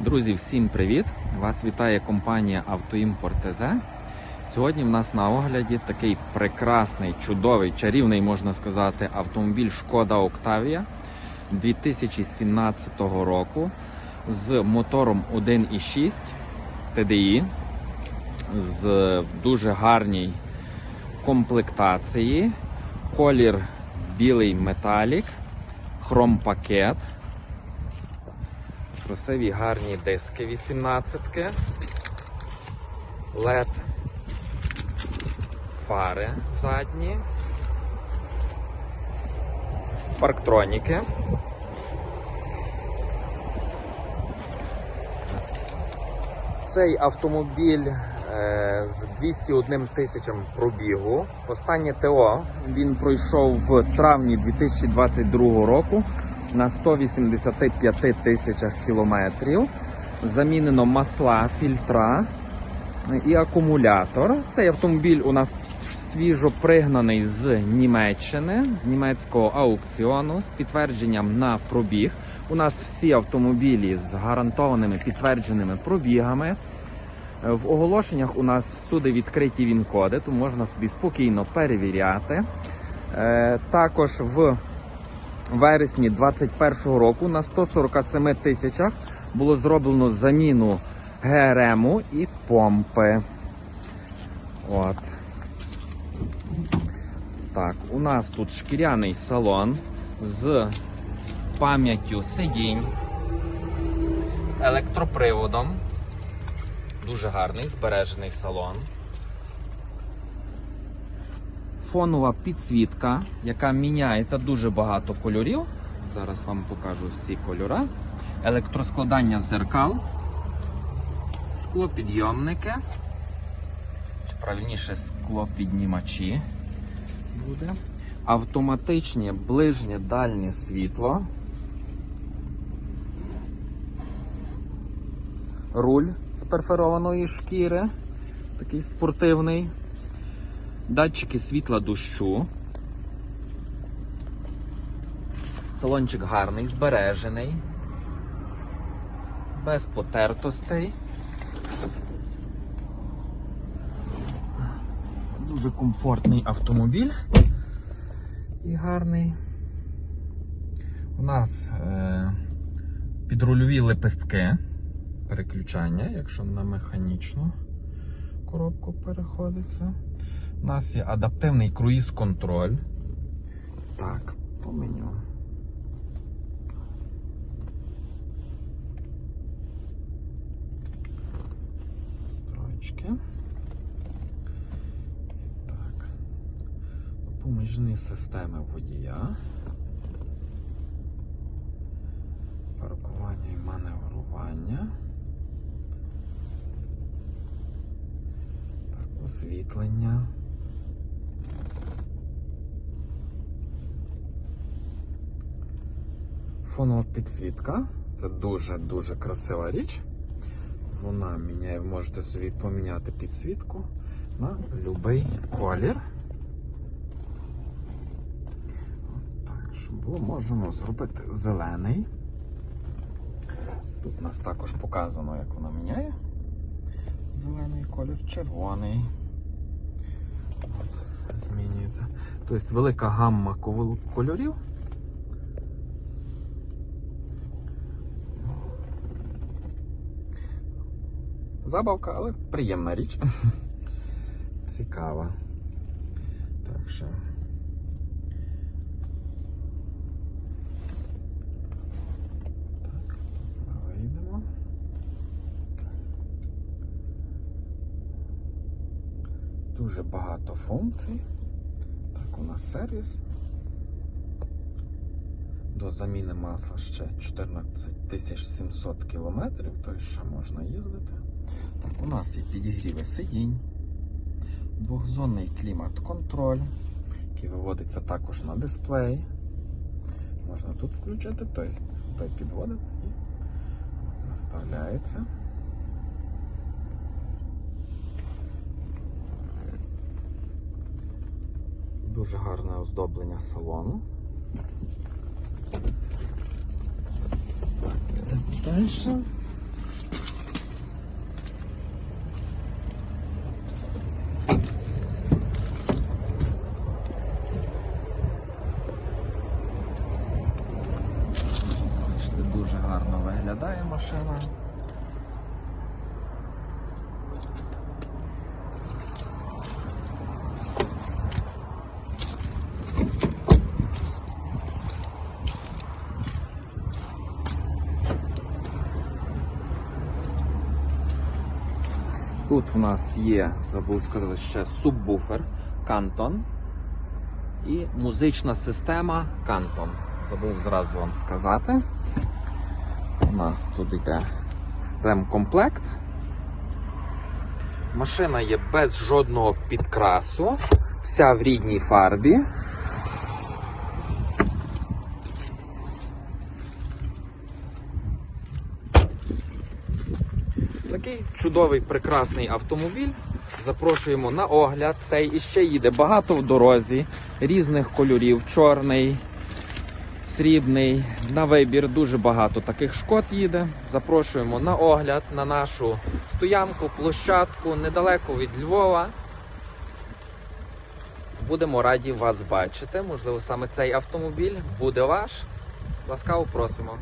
Друзі, всім привіт! Вас вітає компанія Автоімпорт ТЗ. Сьогодні в нас на огляді такий прекрасний, чудовий, чарівний, можна сказати, автомобіль Шкода Октавія 2017 року з мотором 1.6 TDI, з дуже гарній комплектації, колір білий металік, хром-пакет. Красиві гарні диски 18-ки. LED фари задні. Парктроніки. Цей автомобіль е, з 201 тисячем пробігу. Останнє ТО він пройшов в травні 2022 року на 185 тисячах кілометрів. Замінено масла, фільтра і акумулятор. Цей автомобіль у нас свіжо пригнаний з Німеччини, з німецького аукціону з підтвердженням на пробіг. У нас всі автомобілі з гарантованими підтвердженими пробігами. В оголошеннях у нас всюди відкриті він-коди, тому можна собі спокійно перевіряти. Е, Також в вересні 2021 року на 147 тисячах було зроблено заміну ГРМу і помпи. От. Так, у нас тут шкіряний салон з пам'яттю сидінь, з електроприводом. Дуже гарний збережений салон. Фонова підсвітка, яка міняється дуже багато кольорів. Зараз вам покажу всі кольори. Електроскладання зеркал, склопідйомники, чи правильніше склопіднімачі буде. Автоматичне ближнє дальнє світло. Руль з перфорованої шкіри, такий спортивний. Датчики світла дощу. Салончик гарний, збережений, без потертостей. Дуже комфортний автомобіль і гарний. У нас е, підрульові лепестки переключання, якщо на механічну коробку переходиться. У нас є адаптивний круїз-контроль. Так, по меню. Строчки. Так. Допоміжні системи водія. Паркування і маневрування. Так, освітлення. Фонова підсвітка. Це дуже-дуже красива річ. Вона міняє, можете собі поміняти підсвітку на будь-який колір. Так, щоб було, можемо зробити зелений. Тут у нас також показано, як вона міняє. Зелений колір, червоний. От, змінюється. Тобто велика гамма кольорів. Забавка, але приємна річ. Цікава. Так що. Так, вийдемо. Дуже багато функцій. Так, у нас сервіс. До заміни масла ще 14 700 кілометрів, то ще можна їздити. У нас є підігріви сидінь, двохзонний клімат-контроль, який виводиться також на дисплей. Можна тут включити, тобто підводити і наставляється. Дуже гарне оздоблення салону. Так, далі. Тут в нас є, забув сказати, ще субвуфер Canton і музична система Canton. Забув зразу вам сказати. У нас тут йде ремкомплект. Машина є без жодного підкрасу, вся в рідній фарбі. Такий чудовий, прекрасний автомобіль. Запрошуємо на огляд. Цей іще їде багато в дорозі, різних кольорів, чорний, срібний. На вибір дуже багато таких шкод їде. Запрошуємо на огляд на нашу стоянку, площадку недалеко від Львова. Будемо раді вас бачити. Можливо, саме цей автомобіль буде ваш. Ласкаво просимо.